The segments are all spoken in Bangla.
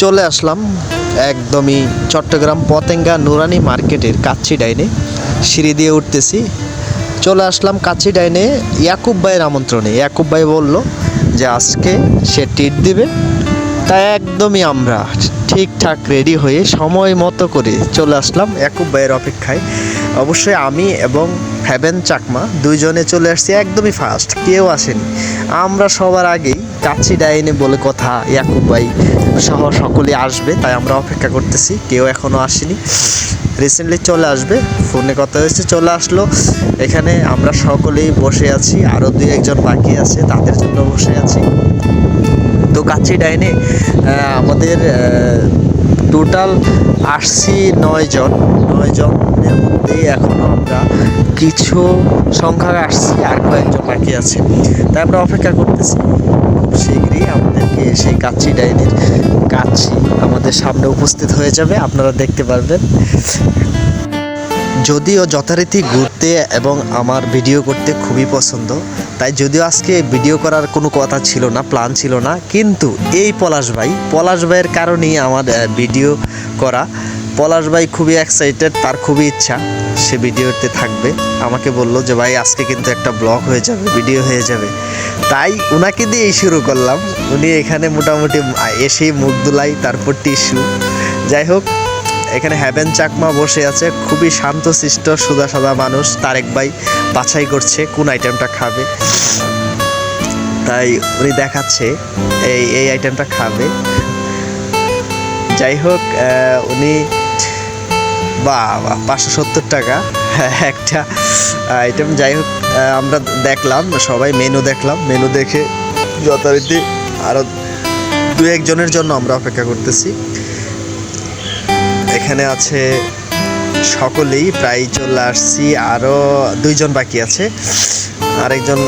চলে আসলাম একদমই চট্টগ্রাম পতেঙ্গা নুরানি মার্কেটের কাচ্চি ডাইনে, সিঁড়ি দিয়ে উঠতেছি। চলে আসলাম কাচ্চি ডাইনে, ইয়াকুব ভাইয়ের আমন্ত্রণে। ইয়াকুব ভাই বলল যে, আজকে সে টিট দিবে। তাই একদমই আমরা ঠিকঠাক রেডি হয়ে সময় মতো করে চলে আসলাম ইয়াকুব ভাইয়ের অপেক্ষায়। অবশ্যই আমি এবং হ্যাভেন চাকমা দুইজনে চলে আসছি একদমই ফার্স্ট কেউ আসেনি। আমরা সবার আগেই কাচ্চি ডাইনে বলে কথা, ইয়াকুব ভাই। সহ সকলে আসবে, তাই আমরা অপেক্ষা করতেছি, কেউ এখনও আসেনি। রিসেন্টলি চলে আসবে, ফোনে কথা হয়েছে, চলে আসলো। এখানে আমরা সকলেই বসে আছি আরও দুই একজন বাকি আছে, তাদের জন্য বসে আছি। তো কাচ্চি ডাইনে আমাদের টোটাল আসছি নয় জন। নয় জনের মধ্যে এখনও আমরা কিছু সংখ্যা আসছি, আর কয়েকজন বাকি আছে। তাই আমরা অপেক্ষা করতেছি। খুব শীঘ্রই আমাদেরকে সেই কাচ্চি ডাইনের কাচ্চি আমাদের সামনে উপস্থিত হয়ে যাবে, আপনারা দেখতে পারবেন। যদিও যথারীতি ঘুরতে এবং আমার ভিডিও করতে খুবই পছন্দ, তাই যদিও আজকে ভিডিও করার কোনো কথা ছিল না, প্ল্যান ছিল না, কিন্তু এই পলাশ ভাই, পলাশ ভাইয়ের কারণেই আমার ভিডিও করা। পলাশ ভাই খুবই এক্সাইটেড তার খুবই ইচ্ছা। সে ভিডিওতে থাকবে। আমাকে বলল যে, ভাই, আজকে কিন্তু একটা ব্লগ হয়ে যাবে ভিডিও হয়ে যাবে। তাই ওনাকে দিয়েই শুরু করলাম। উনি এখানে মোটামুটি এসেই মুখ দুলাই, তারপর টিস্যু। যাই হোক, এখানে হ্যাভেন চাকমা বসে আছে। খুবই শান্তশিষ্ট সুদা সাদা মানুষ। তারেক ভাই বাছাই করছে, কোন আইটেমটা খাবে। তাই উনি দেখাচ্ছে, এই এই আইটেমটা খাবে। যাই হোক উনি বা পাঁচশো সত্তর টাকা। একটা আইটেম যাই হোক আমরা দেখলাম, সবাই মেনু দেখলাম। মেনু দেখে যথারীতি আরও দু একজনের জন্য আমরা অপেক্ষা করতেছি। এখানে আছে সকলেই, প্রায় চলে আসছি। আরও দুইজন বাকি আছে। আরেকজন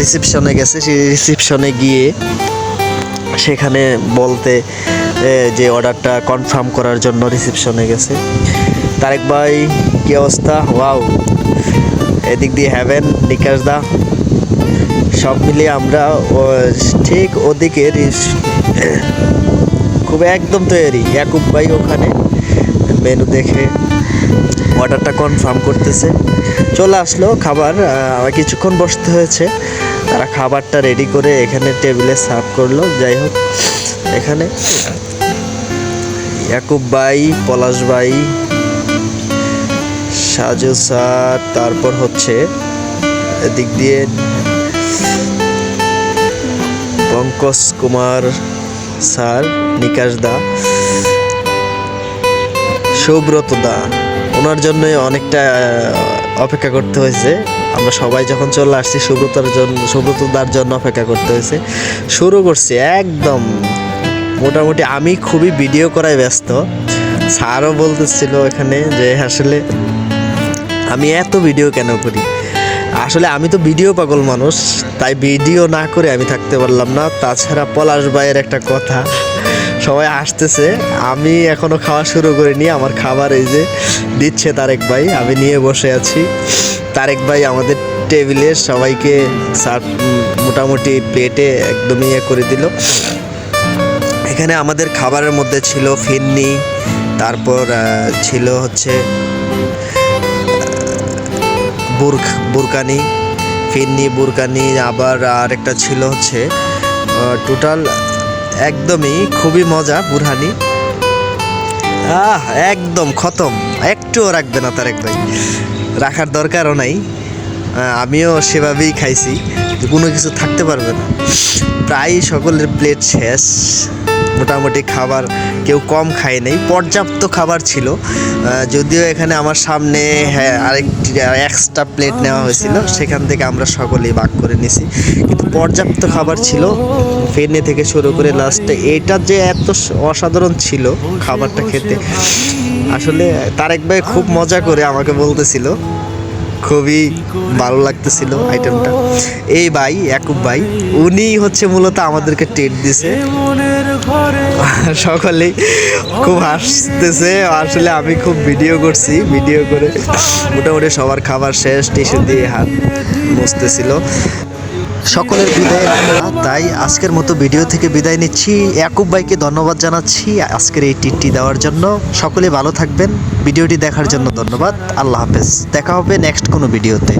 রিসেপশনে গেছে। সেই রিসেপশনে গিয়ে সেখানে বলতে যে অর্ডারটা কনফার্ম করার জন্য রিসেপশনে গেছে। তারেক ভাই, কি অবস্থা? ওয়াও এদিক দিয়ে হ্যাভেন নিকাশ দা। সব মিলিয়ে আমরা ঠিক ওদিকে খুব একদম তৈরি। ইয়াকুব ভাই ওখানে মেনু দেখে অর্ডারটা কনফার্ম করতেছে। চলে আসলো খাবার আমার কিছুক্ষণ বসতে হয়েছে। তারা খাবারটা রেডি করে এখানে টেবিলে সার্ভ করল। যাই হোক, এখানে ইয়াকুব ভাই, পলাশ ভাই সাজু স্যার, তারপর হচ্ছে এদিক দিয়ে পঙ্কজ কুমার স্যার, নিকাশ দা, সৌব্রত দা। ওনার জন্য অনেকটা অপেক্ষা করতে হয়েছে। আমরা সবাই যখন চলে আসছি, সুব্রতার জন্য সুব্রতদার জন্য অপেক্ষা করতে হয়েছে। শুরু করছি একদম মোটামুটি আমি খুবই ভিডিও করায় ব্যস্ত। স্যারও বলতেছিল এখানে যে আসলে আমি এত ভিডিও কেন করি? আসলে আমি তো ভিডিও পাগল মানুষ, তাই ভিডিও না করে আমি থাকতে পারলাম না। তাছাড়া পলাশ ভাইয়ের একটা কথা, সবাই আসতেছে, আমি এখনও খাওয়া শুরু করিনি, আমার খাবার এই যে দিচ্ছে তারেক ভাই, আমি নিয়ে বসে আছি। তারেক ভাই আমাদের টেবিলে সবাইকে সার্ভ মোটামুটি প্লেটে একদমই ইয়ে করে দিল। এখানে আমাদের খাবারের মধ্যে ছিল ফিন্নি, তারপর ছিল হচ্ছে বুর্ক, বুরকানি, ফিন্নি, বুরকানি, আবার আরেকটা ছিল হচ্ছে টোটাল একদমই খুবই মজা বুরহানি। আহ, একদম খতম। একটুও রাখবে না তারেক ভাই। রাখার দরকারও নাই। আমিও সেভাবেই খাইছি। কোনো কিছু থাকতে পারবে না। প্রায় সকলের প্লেট শেষ। মোটামুটি খাবার কেউ কম খায় নাই, পর্যাপ্ত খাবার ছিল। যদিও এখানে আমার সামনে হ্যাঁ আরেকটি এক্সট্রা প্লেট নেওয়া হয়েছিল, সেখান থেকে আমরা সকলেই ভাগ করে নিছি। কিন্তু পর্যাপ্ত খাবার ছিল, ফেনে থেকে শুরু করে লাস্টে এটা যে এত অসাধারণ ছিল খাবারটা খেতে। আসলে তারেক ভাই খুব মজা করে আমাকে বলতেছিল খুবই ভালো লাগতেছিল আইটেমটা এই ভাই একুব ভাই, উনি হচ্ছে মূলত আমাদেরকে টেট দিছে। সকলেই খুব হাসতেছে। আসলে আমি খুব ভিডিও করছি ভিডিও করে মোটামুটি সবার খাবার শেষ টিস্যু দিয়ে হাত মুছতেছিল। সকলের বিদায় তাই আজকের মতো ভিডিও থেকে বিদায় নিচ্ছি। একুব ভাইকে ধন্যবাদ জানাচ্ছি আজকের এই টিটটি দেওয়ার জন্য। সকলে ভালো থাকবেন। ভিডিওটি দেখার জন্য ধন্যবাদ। আল্লাহ হাফেজ। দেখা হবে নেক্সট কোনো ভিডিওতে।